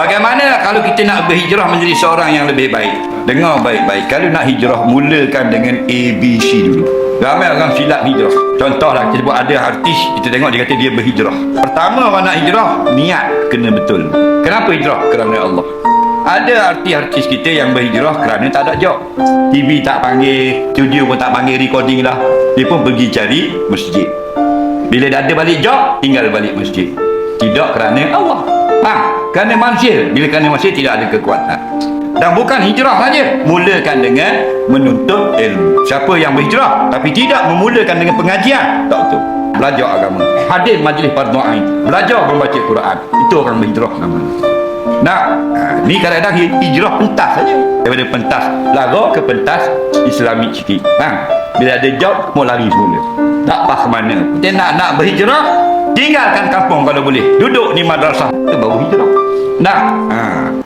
Bagaimana kalau kita nak berhijrah menjadi seorang yang lebih baik? Dengar baik-baik. Kalau nak hijrah, mulakan dengan ABC dulu. Ramai orang silap hijrah. Contohlah, kita buat ada artis, kita tengok dia kata dia berhijrah. Pertama orang nak hijrah, niat kena betul. Kenapa hijrah? Kerana Allah. Ada artis-artis kita yang berhijrah kerana tak ada job. TV tak panggil, studio pun tak panggil recording dah. Dia pun pergi cari masjid. Bila dah ada balik job, tinggal balik masjid. Tidak kerana Allah. Kerana manusia. Bila kerana manusia tidak ada kekuatan. Dan bukan hijrah saja. Mulakan dengan menuntut ilmu. Siapa yang berhijrah tapi tidak memulakan dengan pengajian, tak betul. Belajar agama. Hadir majlis fardu ain. Belajar membaca Quran. Itu orang berhijrah namanya. Nah, ha, ni kadang-kadang hi- hijrah pentas saja. Daripada pentas lara ke pentas Islamik sikit. Ha, bila ada job, mau lari semula. Tak pas mana. Kita nak nak berhijrah, tinggalkan kampung kalau boleh. Duduk di madrasah, itu baru hijrah. Nah, ha.